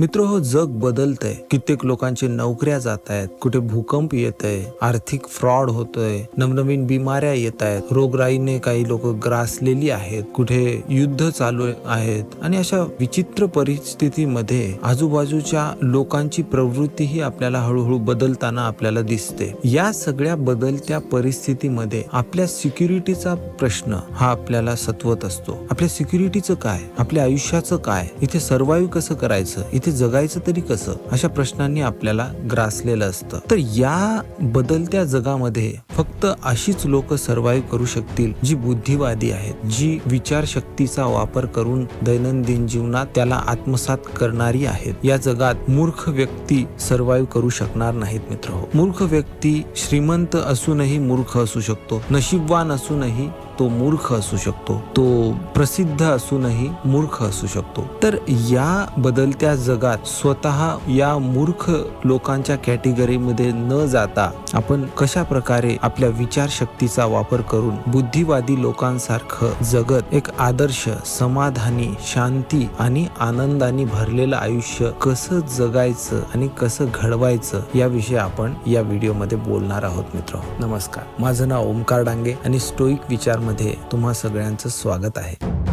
मित्र हो जग बदलतंय. कित्येक लोकांची नोकऱ्या जात आहेत कुठे भूकंप येत आहे आर्थिक फ्रॉड होतोय नवनवीन बिमाऱ्या येत आहेत रोगराईने काही लोक ग्रासलेली आहेत कुठे युद्ध चालू आहेत आणि अशा विचित्र परिस्थितीमध्ये आजूबाजूच्या लोकांची प्रवृत्तीही आपल्याला हळूहळू बदलताना आपल्याला दिसते. या सगळ्या बदलत्या परिस्थितीमध्ये आपल्या सिक्युरिटीचा प्रश्न हा आपल्याला सत्वत असतो. आपल्या सिक्युरिटीचं काय? आपल्या आयुष्याचं काय? इथे सर्वाईव्ह कसं करायचं? इथे जगायचं तरी कसं? अशा प्रश्नांनी आपल्याला ग्रासलेलं असतं. तर या बदलत्या जगामध्ये फक्त अशीच लोक सर्व्हाइव्ह करू शकतील जी बुद्धिवादी आहेत जी विचारशक्तीचा वापर करून दैनंदिन जीवनात त्याला आत्मसात करणारी आहेत. या जगात मूर्ख व्यक्ती सर्व्हाइव्ह करू शकणार नाहीत मित्र मूर्ख व्यक्ती श्रीमंत असूनही मूर्ख असू शकतो. नशीबवान असूनही तो मूर्ख असू शकतो. तो प्रसिद्ध असूनही मूर्ख असू शकतो. तर या बदलत्या जगात स्वतः या मूर्ख लोकांच्या कॅटेगरीमध्ये न जाता आपण कशा प्रकारे आपल्या विचारशक्तीचा वापर करून बुद्धिवादी लोकांसारखं जगत एक आदर्श समाधानी शांती आणि आनंदाने भरलेलं आयुष्य कसं जगायचं आणि कसं घडवायचं याविषयी आपण या व्हिडिओमध्ये बोलणार आहोत मित्र. नमस्कार. माझं नाव ओमकार डांगे आणि स्टोईक विचार मध्ये तुम्हा सगळ्यांचं स्वागत आहे.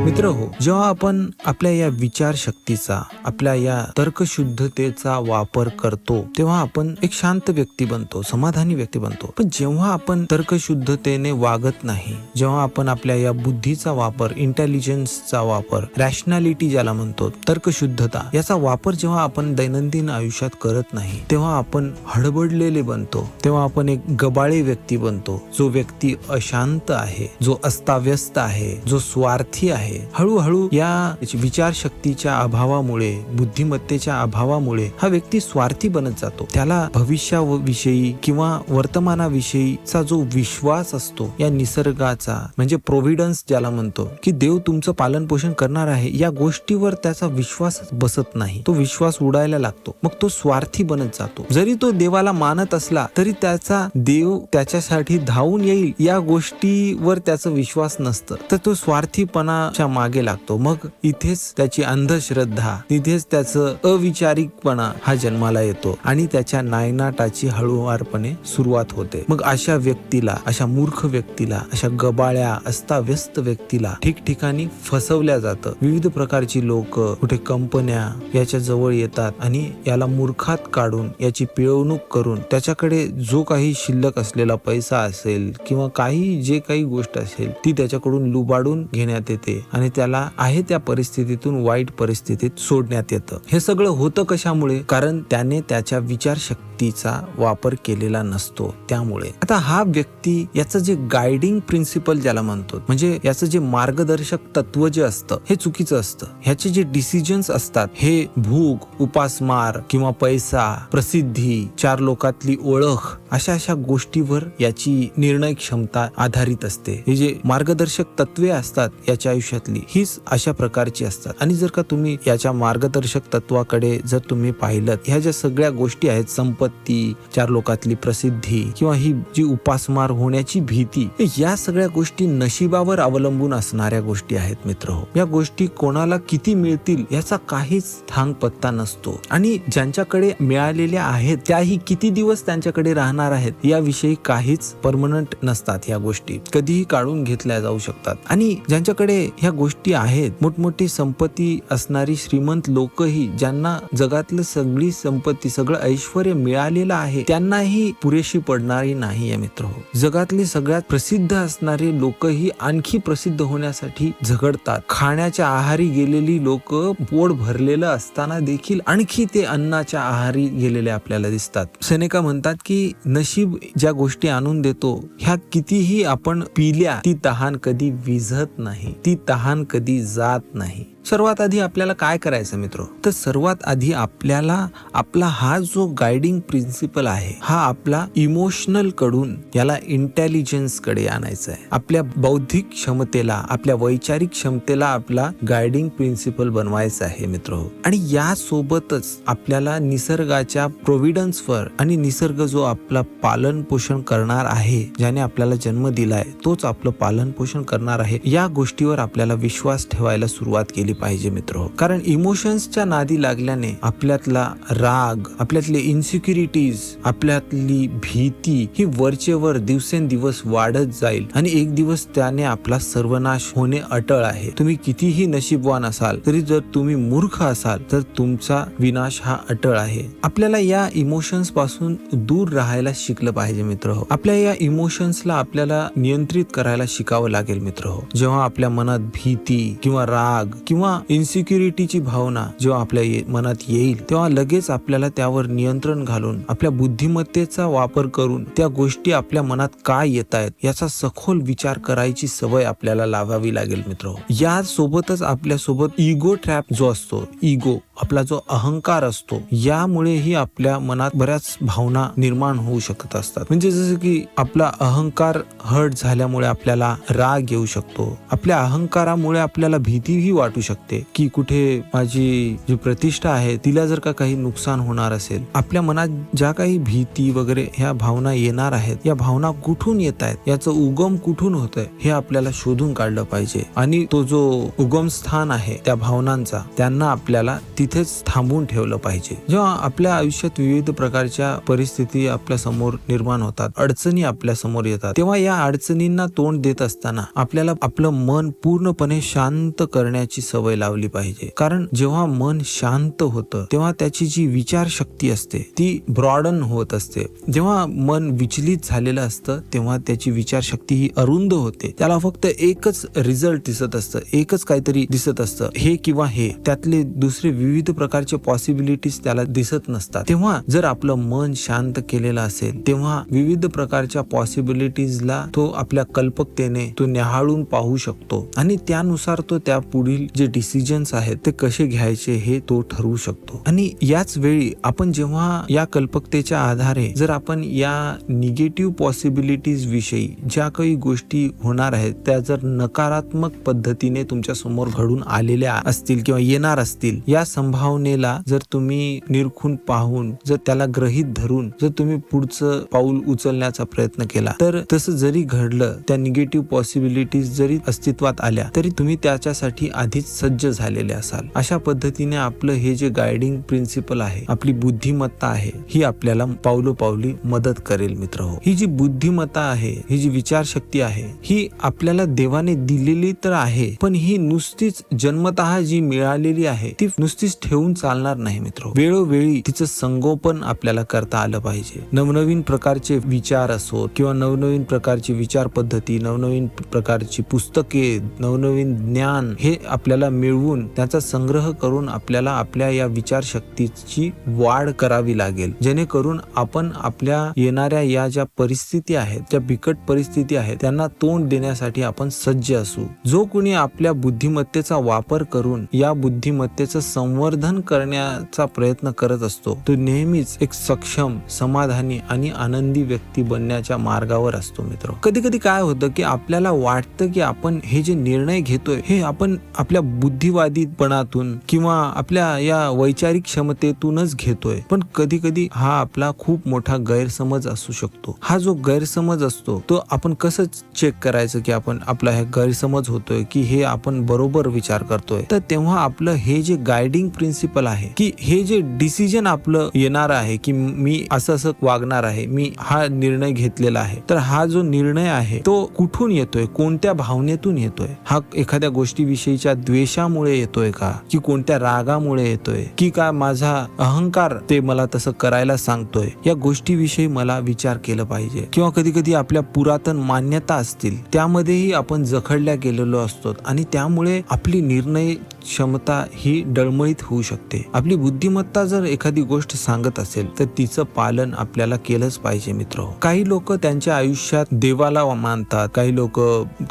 मित्र हो जेव्हा आपण आपल्या या विचारशक्तीचा आपल्या या तर्कशुद्धतेचा वापर करतो तेव्हा आपण एक शांत व्यक्ती बनतो समाधानी व्यक्ती बनतो. पण जेव्हा आपण तर्कशुद्धतेने वागत नाही जेव्हा आपण आपल्या या बुद्धीचा वापर इंटेलिजन्सचा वापर रॅशनॅलिटी ज्याला म्हणतो तर्कशुद्धता याचा वापर जेव्हा आपण दैनंदिन आयुष्यात करत नाही तेव्हा आपण हडबडलेले बनतो तेव्हा आपण एक गबाळे व्यक्ती बनतो जो व्यक्ती अशांत आहे जो अस्ताव्यस्त आहे जो स्वार्थी आहे हळूहळू या विचारशक्तीच्या अभावामुळे बुद्धिमत्तेच्या अभावामुळे हा व्यक्ती स्वार्थी बनत जातो. त्याला भविष्याविषयी किंवा वर्तमानाविषयीचा जो विश्वास असतो या निसर्गाचा म्हणजे प्रोव्हिडन्स ज्याला म्हणतो की देव तुमचं पालन पोषण करणार आहे या गोष्टीवर त्याचा विश्वास बसत नाही. तो विश्वास उडायला लागतो. मग तो स्वार्थी बनत जातो. जरी तो देवाला मानत असला तरी त्याचा देव त्याच्यासाठी धावून येईल या गोष्टीवर त्याचा विश्वास नसतं. तर तो स्वार्थीपणा त्याच्यामागे लागतो. मग इथेच त्याची अंधश्रद्धा तिथेच त्याचं अविचारिकपणा हा जन्माला येतो आणि त्याच्या नायनाटाची हळूवारपणे सुरुवात होते. मग अशा व्यक्तीला अशा मूर्ख व्यक्तीला अशा गबाळ्या अस्ताव्यस्त व्यक्तीला ठिकठिकाणी फसवल्या जातं. विविध प्रकारची लोक कुठे कंपन्या याच्या जवळ येतात आणि याला मूर्खात काढून याची पिळवणूक करून त्याच्याकडे जो काही शिल्लक असलेला पैसा असेल किंवा काही जे काही गोष्ट असेल ती त्याच्याकडून लुबाडून घेण्यात येते. आणि त्याला आहे त्या परिस्थितीतून वाईट परिस्थितीत सोडण्यात येतं. हे सगळं होतं कशामुळे? कारण त्याने त्याच्या विचारशक्तीचा वापर केलेला नसतो त्यामुळे. आता हा व्यक्ती याचं जे गायडिंग प्रिन्सिपल ज्याला म्हणतो म्हणजे याचं जे मार्गदर्शक तत्व जे असतं हे चुकीचं असतं. ह्याचे जे डिसिजन्स असतात हे भूक उपासमार किंवा पैसा प्रसिद्धी चार लोकातली ओळख अशा अशा गोष्टीवर याची निर्णय क्षमता आधारित असते. हे जे मार्गदर्शक तत्वे असतात याच्या आयुष्यात आयुष्यातली हीच अशा प्रकारची असतात. आणि जर का तुम्ही याच्या मार्गदर्शक तत्वाकडे जर तुम्ही पाहिलं ह्या ज्या सगळ्या गोष्टी आहेत संपत्ती चार लोकातली प्रसिद्धी किंवा ही जी उपासमार होण्याची भीती या सगळ्या गोष्टी नशिबावर अवलंबून असणाऱ्या गोष्टी आहेत मित्र हो. या गोष्टी कोणाला किती मिळतील याचा काहीच थांग पत्ता नसतो. आणि ज्यांच्याकडे मिळालेल्या आहेत त्याही किती दिवस त्यांच्याकडे राहणार आहेत याविषयी काहीच परमनंट नसतात या गोष्टी. कधीही काढून घेतल्या जाऊ शकतात. आणि ज्यांच्याकडे ह्या गोष्टी आहेत मोठमोठी संपत्ती असणारी श्रीमंत लोकही ज्यांना जगातलं सगळी संपत्ती सगळं ऐश्वर मिळालेलं आहे त्यांनाही पुरेशी पडणारी नाही मित्र हो. जगातले सगळ्यात प्रसिद्ध असणारे लोकही आणखी प्रसिद्ध होण्यासाठी झगडतात. खाण्याच्या आहारी गेलेली लोक पोट भरलेलं असताना देखील आणखी ते अन्नाच्या आहारी गेलेले आपल्याला दिसतात. सेनेका म्हणतात की नशीब ज्या गोष्टी आणून देतो ह्या कितीही आपण पिल्या ती तहान कधी विझत नाही. ती तहान कधी जात नाही. सर्वात आधी आपल्याला काय करायचं मित्र? तर सर्वात आधी आपल्याला आपला हा जो गायडिंग प्रिन्सिपल आहे हा आपला इमोशनलकडून याला इंटेलिजन्सकडे आणायचा आहे आपल्या बौद्धिक क्षमतेला आपल्या वैचारिक क्षमतेला आपला गायडिंग प्रिन्सिपल बनवायचा आहे मित्र. आणि या सोबतच आपल्याला निसर्गाच्या प्रोव्हिडन्सवर आणि निसर्ग जो आपला पालन पोषण करणार आहे ज्याने आपल्याला जन्म दिलाय तोच आपलं पालन पोषण करणार आहे या गोष्टीवर आपल्याला विश्वास ठेवायला सुरुवात केली. पाहिजे मित्र. कारण इमोशन्सच्या नादी लागल्याने आपल्यातला राग आपल्यातले इन्सिक्युरिटीज आपल्यातली भीती ही वरचेवर दिवसेंदिवस वाढत जाईल आणि एक दिवस त्याने आपला सर्वनाश होणे अटळ आहे. तुम्ही कितीही नशीबवान असाल तरी जर तुम्ही मूर्ख असाल तर तुमचा विनाश हा अटळ आहे. आपल्याला या इमोशन्सपासून दूर राहायला शिकलं पाहिजे मित्र. हो आपल्या या इमोशन्सला आपल्याला नियंत्रित करायला शिकावं लागेल मित्र. हो जेव्हा आपल्या मनात भीती किंवा राग किंवा किंवा इन्सिक्युरिटीची भावना जेव्हा आपल्या ये- मनात येईल तेव्हा लगेच आपल्याला त्यावर नियंत्रण घालून आपल्या बुद्धिमत्तेचा वापर करून त्या गोष्टी आपल्या मनात काय येत आहेत याचा सखोल विचार करायची सवय आपल्याला लावावी लागेल मित्र. या सोबतच आपल्यासोबत इगो ट्रॅप जो असतो इगो आपला जो अहंकार असतो यामुळेही आपल्या मनात बऱ्याच भावना निर्माण होऊ शकत असतात. म्हणजे जसं की आपला अहंकार हर्ट झाल्यामुळे आपल्याला राग येऊ शकतो आपल्या अहंकारामुळे आपल्याला भीतीही वाटू शकते की कुठे माझी जी प्रतिष्ठा आहे तिला जर का काही नुकसान होणार असेल आपल्या मनात ज्या काही भीती वगैरे ह्या भावना येणार आहेत या भावना कुठून येत आहेत याचं उगम कुठून होत आहे हे आपल्याला शोधून काढलं पाहिजे. आणि तो जो उगम स्थान आहे त्या भावनांचा त्यांना आपल्याला तिथेच थांबून ठेवलं पाहिजे. जेव्हा आपल्या आयुष्यात विविध प्रकारच्या परिस्थिती आपल्यासमोर निर्माण होतात अडचणी आपल्यासमोर येतात तेव्हा या अडचणींना तोंड देत असताना आपल्याला आपलं मन पूर्णपणे शांत करण्याची सवय सवय लावली पाहिजे. कारण जेव्हा मन शांत होतं तेव्हा त्याची जी विचार शक्ती असते ती ब्रॉडन होत असते. जेव्हा मन विचलित झालेलं असतं तेव्हा त्याची विचारशक्ती ही अरुंद होते. त्याला फक्त एकच रिझल्ट दिसत असतं एकच काहीतरी दिसत असतं हे किंवा हे. त्यातले दुसरे विविध प्रकारचे पॉसिबिलिटीज त्याला दिसत नसतात. तेव्हा जर आपलं मन शांत केलेलं असेल तेव्हा विविध प्रकारच्या पॉसिबिलिटीजला तो आपल्या कल्पकतेने तो निहाळून पाहू शकतो. आणि त्यानुसार तो त्या पुढील जे डिसिजन्स आहेत ते कसे घ्यायचे हे तो ठरवू शकतो. आणि याच वेळी आपण जेव्हा या कल्पकतेच्या आधारे जर आपण या निगेटिव्ह पॉसिबिलिटीज विषयी ज्या काही गोष्टी होणार आहेत त्या जर नकारात्मक पद्धतीने तुमच्यासमोर घडून आलेल्या असतील किंवा येणार असतील या संभावनेला जर तुम्ही निरखून पाहून जर त्याला ग्रहित धरून जर तुम्ही पुढचं पाऊल उचलण्याचा प्रयत्न केला तर तसं जरी घडलं त्या निगेटिव्ह पॉसिबिलिटीज जरी अस्तित्वात आल्या तरी तुम्ही त्याच्यासाठी आधीच सज्ज झालेले असाल. अशा पद्धतीने आपलं हे जे गायडिंग प्रिन्सिपल आहे आपली बुद्धिमत्ता आहे ही आपल्याला पावलोपावली मदत करेल मित्र हो. ही जी बुद्धिमत्ता आहे ही जी विचारशक्ती आहे ही आपल्याला देवाने दिलेली तर आहे पण ही नुसतीच जन्मतः जी मिळालेली आहे ती नुसतीच ठेवून चालणार नाही मित्र हो. वेळोवेळी तिचं संगोपन आपल्याला करता आलं पाहिजे. नवनवीन प्रकारचे विचार असो किंवा नवनवीन प्रकारची विचार पद्धती नवनवीन प्रकारची पुस्तके नवनवीन ज्ञान हे आपल्याला मिळवून त्याचा संग्रह करून आपल्याला आपल्या या विचारशक्तीची वाढ करावी लागेल. जेणेकरून आपण आपल्या येणाऱ्या या ज्या परिस्थिती आहेत ज्या बिकट परिस्थिती आहेत त्यांना तोंड देण्यासाठी आपण सज्ज असू. जो कोणी आपल्या बुद्धिमत्तेचा वापर करून या बुद्धिमत्तेचं संवर्धन करण्याचा प्रयत्न करत असतो तो नेहमीच एक सक्षम समाधानी आणि आनंदी व्यक्ती बनण्याच्या मार्गावर असतो मित्र. कधी कधी काय होतं की आपल्याला वाटतं की आपण हे जे निर्णय घेतोय हे आपण आपल्या बुद्धिवादीपणातून किंवा आपल्या या वैचारिक क्षमतेतूनच घेतोय. पण कधी कधी हा आपला खूप मोठा गैरसमज असू शकतो. हा जो गैरसमज असतो तो आपण कसं चेक करायचं की आपण आपला हे गैरसमज होतोय की हे आपण बरोबर विचार करतोय. तर तेव्हा आपलं हे जे गायडिंग प्रिन्सिपल आहे की हे जे डिसिजन आपलं येणार आहे की मी असं असं वागणार आहे मी हा निर्णय घेतलेला आहे तर हा जो निर्णय आहे तो कुठून येतोय? कोणत्या भावनेतून येतोय? हा एखाद्या गोष्टीविषयीच्या द्वेषामुळे येतोय का? की कोणत्या रागामुळे येतोय? की का माझा अहंकार ते मला तसं करायला सांगतोय? या गोष्टीविषयी मला विचार केला पाहिजे. किंवा कधी कधी आपल्या पुरातन मान्यता असतील त्यामध्येही आपण जखडल्या गेलेलो असतो. आणि त्यामुळे आपली निर्णय क्षमता ही डळमळीत होऊ शकते. आपली बुद्धिमत्ता जर एखादी गोष्ट सांगत असेल तर तिचं पालन आपल्याला केलंच पाहिजे मित्र. काही लोक त्यांच्या आयुष्यात देवाला मानतात काही लोक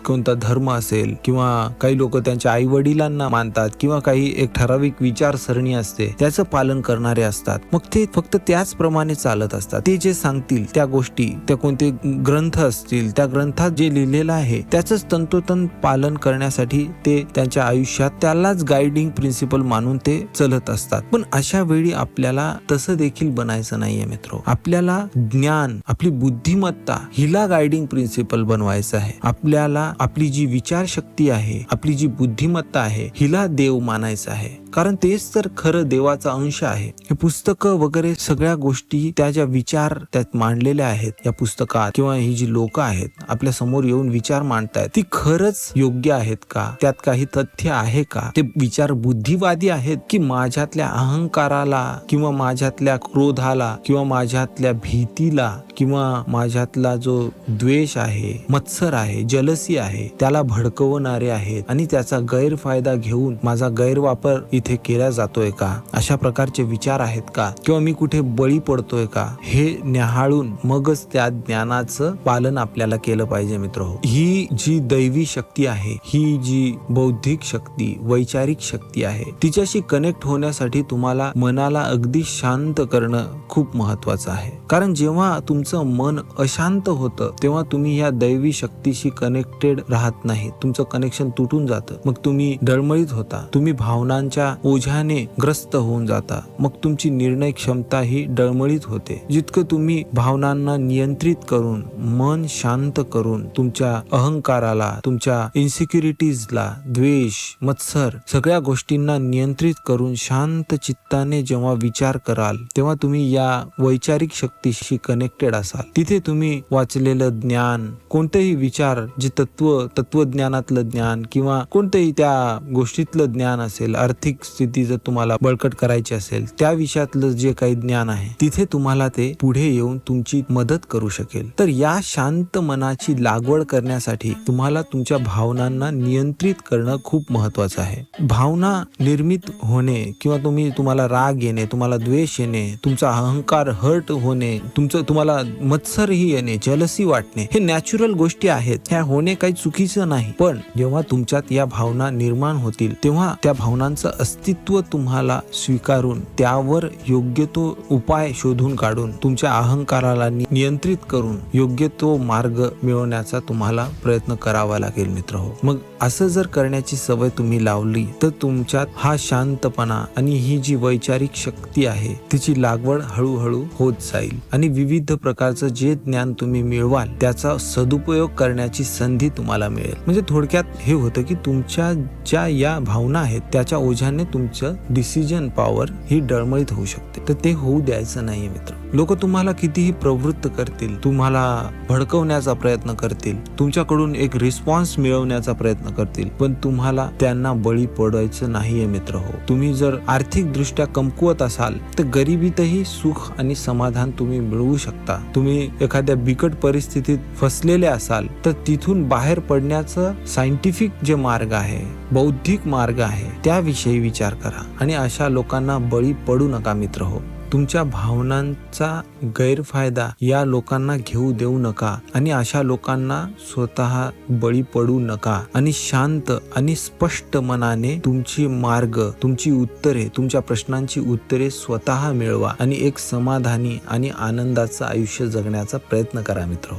कोणता धर्म असेल किंवा काही लोक त्यांच्या आई वडिलांना मानतात किंवा काही एक ठराविक विचारसरणी असते त्याचं पालन करणारे असतात. मग ते फक्त त्याचप्रमाणे चालत असतात. ते जे सांगतील त्या गोष्टी त्या कोणते ग्रंथ असतील त्या ग्रंथात जे लिहिलेलं आहे त्याच तंतोतंत पालन करण्यासाठी ते त्यांच्या आयुष्यात त्यालाच गायडिंग प्रिन्सिपल मानून ते चलत असतात. पण अशा वेळी आपल्याला तसं देखील बनायचं नाहीये मित्र. आपल्याला ज्ञान आपली बुद्धिमत्ता हिला गायडिंग प्रिन्सिपल बनवायचं आहे. आपल्याला आपली जी विचारशक्ती आहे आपली जी बुद्धिमत्ता आहे हिला देव मानायचं आहे. कारण तेच तर खरं देवाचा अंश आहे. हे पुस्तकं वगैरे सगळ्या गोष्टी त्या ज्या विचार त्यात मांडलेल्या आहेत या पुस्तकात किंवा ही जी लोक आहेत आपल्यासमोर येऊन विचार मांडतायत ती खरंच योग्य आहेत का? त्यात काही तथ्य आहे का? ते विचार बुद्धिवादी आहेत की माझ्यातल्या अहंकाराला किंवा माझ्यातल्या क्रोधाला किंवा माझ्यातल्या भीतीला किंवा माझ्यातला जो द्वेष आहे मत्सर आहे जलसी आहे त्याला भडकवणारे आहेत आणि त्याचा गैरफायदा घेऊन माझा गैरवापर इथे केला जातोय का? अशा प्रकारचे विचार आहेत का? किंवा मी कुठे बळी पडतोय का? हे न्याहाळून मगच त्या ज्ञानाचं पालन आपल्याला केलं पाहिजे मित्र हो. ही. जी दैवी शक्ती आहे ही जी बौद्धिक शक्ती वैचारिक शक्ती आहे तिच्याशी कनेक्ट होण्यासाठी तुम्हाला मनाला अगदी शांत करणं खूप महत्वाचं आहे. कारण जेव्हा तुमचं मन अशांत होतं तेव्हा तुम्ही या दैवी शक्तीशी कनेक्टेड राहत नाही. तुमचं कनेक्शन तुटून जातं. मग तुम्ही डळमळीत होता. तुम्ही भावनांच्या ओझ्याने ग्रस्त होऊन जाता. मग तुमची निर्णय क्षमता ही डळमळीत होते. जितकं तुम्ही भावनांना नियंत्रित करून मन शांत करून तुमच्या अहंकाराला तुमच्या इन्सिक्युरिटीजला द्वेष मत्सर सगळ्या गोष्टींना नियंत्रित करून शांत चित्ताने जेव्हा विचार कराल तेव्हा तुम्ही या वैचारिक शक्तीशी कनेक्टेड असाल. तिथे तुम्ही वाचलेलं ज्ञान कोणतेही विचार जे तत्व तत्वज्ञानातलं ज्ञान किंवा कोणतेही त्या गोष्टीतलं ज्ञान असेल आर्थिक स्थिती जर तुम्हाला बळकट करायची असेल त्या विषयातलं जे काही ज्ञान आहे तिथे तुम्हाला ते पुढे येऊन तुमची मदत करू शकेल. तर या शांत मनाची लागवड करण्यासाठी तुम्हाला तुमच्या भावनांना नियंत्रित करणं खूप महत्वाचं आहे. भावना निर्मित होणे किंवा तुम्ही तुम्हाला राग येणे तुम्हाला द्वेष येणे तुमचा अहंकार हर्ट होणे तुमचं तुम्हाला मत्सरही येणे जलसी वाटणे हे नॅचरल गोष्टी आहेत. ह्या होणे काही चुकीचं नाही. पण जेव्हा तुमच्यात या भावना निर्माण होतील तेव्हा त्या भावनांचं अस्तित्व तुम्हाला स्वीकारून त्यावर योग्य तो उपाय शोधून काढून तुमच्या अहंकाराला नियंत्रित करून योग्य तो मार्ग मिळवण्याचा तुम्हाला प्रयत्न करावा लागेल मित्र हो. मग असं जर करण्याची सवय तुम्ही लावली तर तुमच्यात हा शांतपणा आणि ही जी वैचारिक शक्ती आहे तिची लागवड हळूहळू होत जाईल. आणि विविध प्रकारचं जे ज्ञान तुम्ही मिळवाल त्याचा सदुपयोग करण्याची संधी तुम्हाला मिळेल. म्हणजे थोडक्यात हे होतं की तुमच्या ज्या या भावना आहेत त्याच्या ओझ्याने तुमचं डिसिजन पॉवर ही डळमळीत होऊ शकते. तर ते होऊ द्यायचं नाहीये मित्र. लोक तुम्हाला कितीही प्रवृत्त करतील तुम्हाला भडकवण्याचा प्रयत्न करतील तुमच्याकडून एक रिस्पॉन्स मिळवण्याचा प्रयत्न करतील पण तुम्हाला त्यांना बळी पडायचं नाहीये मित्र हो. तुम्ही जर आर्थिक दृष्ट्या कमकुवत असाल तर गरिबीतही सुख आणि समाधान तुम्ही मिळवू शकता. तुम्ही एखाद्या बिकट परिस्थितीत फसलेले असाल तर तिथून बाहेर पडण्याचं सायंटिफिक जे मार्ग आहे बौद्धिक मार्ग आहे त्याविषयी विचार करा. आणि अशा लोकांना बळी पडू नका मित्र हो. तुमच्या भावनांचा गैरफायदा या लोकांना घेऊ देऊ नका आणि अशा लोकांना स्वतः बळी पडू नका आणि शांत आणि स्पष्ट मनाने तुमची मार्ग तुमची उत्तरे तुमच्या प्रश्नांची उत्तरे स्वतः मिळवा आणि एक समाधानी आणि आनंदाचं आयुष्य जगण्याचा प्रयत्न करा मित्र.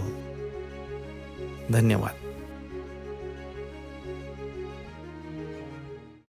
धन्यवाद.